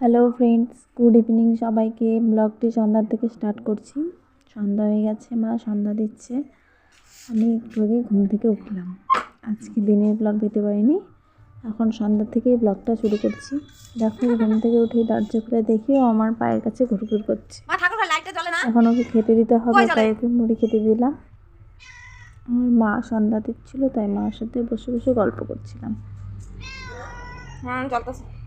Hello friends good evening সবাইকে। ব্লগটি সন্ধ্যার থেকে স্টার্ট করছি। সন্ধ্যা হয়ে গেছে মা সন্ধ্যা দিচ্ছে। আমি একটু আগে ঘুম থেকে উঠলাম। আজকে দিনের ব্লগ দিতে পারিনি। এখন সন্ধ্যা থেকেই ব্লগটা শুরু করছি। দেখো ঘুম থেকে উঠে দরজা করে দেখি ও আমার পায়ের কাছে ঘুরঘুর করছে। এখন ওকে খেতে দিতে হবে? তাই ওকে মুড়ি খেতে দিলাম। আমার মা সন্ধ্যা দিচ্ছিল তাই মার সাথে বসে বসে গল্প করছিলাম। হুম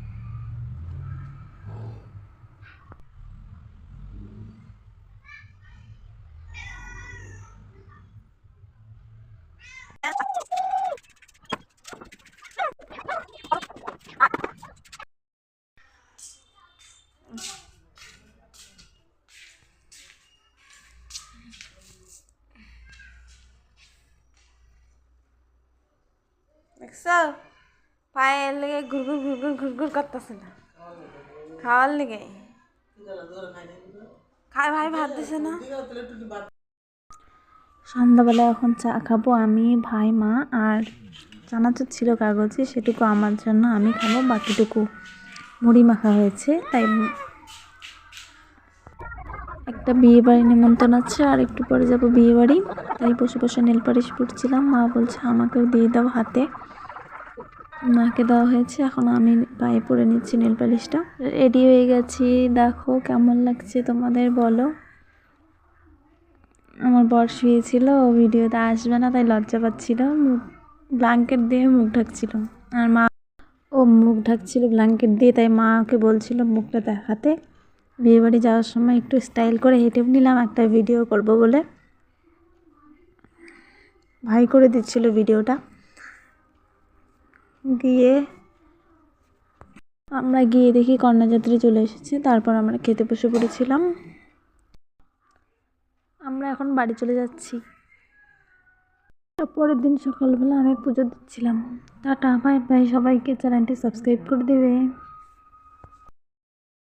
দেখছ? পায়ের লেগে ঘুরঘুর ঘুরঘুর ঘুরঘুর করতেছে না। খাওয়ার লেগে। খায় ভাই, ভাত দিছে না? সন্ধ্যাবেলা এখন চা খাব আমি, ভাই, মা আর চানাচুর ছিল কাগজে, সেটুকু আমার জন্য আমি খাব, বাকিটুকু মুড়ি মাখা হয়েছে, তাই একটা বিয়ে বাড়ি নিমন্ত্রণ আছে আর একটু পরে যাব বিয়ে বাড়ি তাই বসে বসে নেল পালিশ পড়ছিলাম মা বলছে আমাকেও দিয়ে দাও হাতে। মাকে দেওয়া হয়েছে। এখন আমি পায়ে পরে নিচ্ছি নেল পালিশটা রেডি হয়ে গেছি। দেখো কেমন লাগছে তোমাদের বলো। আমার বর শুয়েছিল ভিডিওতে আসবে না, তাই লজ্জা পাচ্ছিল। মুখ ব্ল্যাঙ্কেট দিয়ে মুখ ঢাকছিল। আর মা, ও মুখ ঢাকছিল ব্ল্যাঙ্কেট দিয়ে, তাই মা ওকে বলছিল মুখটা দেখাতে। বিয়েবাড়ি যাওয়ার সময় একটু স্টাইল করে হেঁটে নিলাম, একটা ভিডিও করব বলে। ভাই করে দিচ্ছিল ভিডিওটা গিয়ে আমরা গিয়ে দেখি কন্যাযাত্রী চলে এসেছে, তারপর আমরা খেতে বসে পড়েছিলাম। আমরা এখন বাড়ি চলে যাচ্ছি। পরের দিন সকালবেলা আমি পুজো দিচ্ছিলাম। টাটা বাই বাই সবাইকে চ্যানেলটি সাবস্ক্রাইব করে দেবে।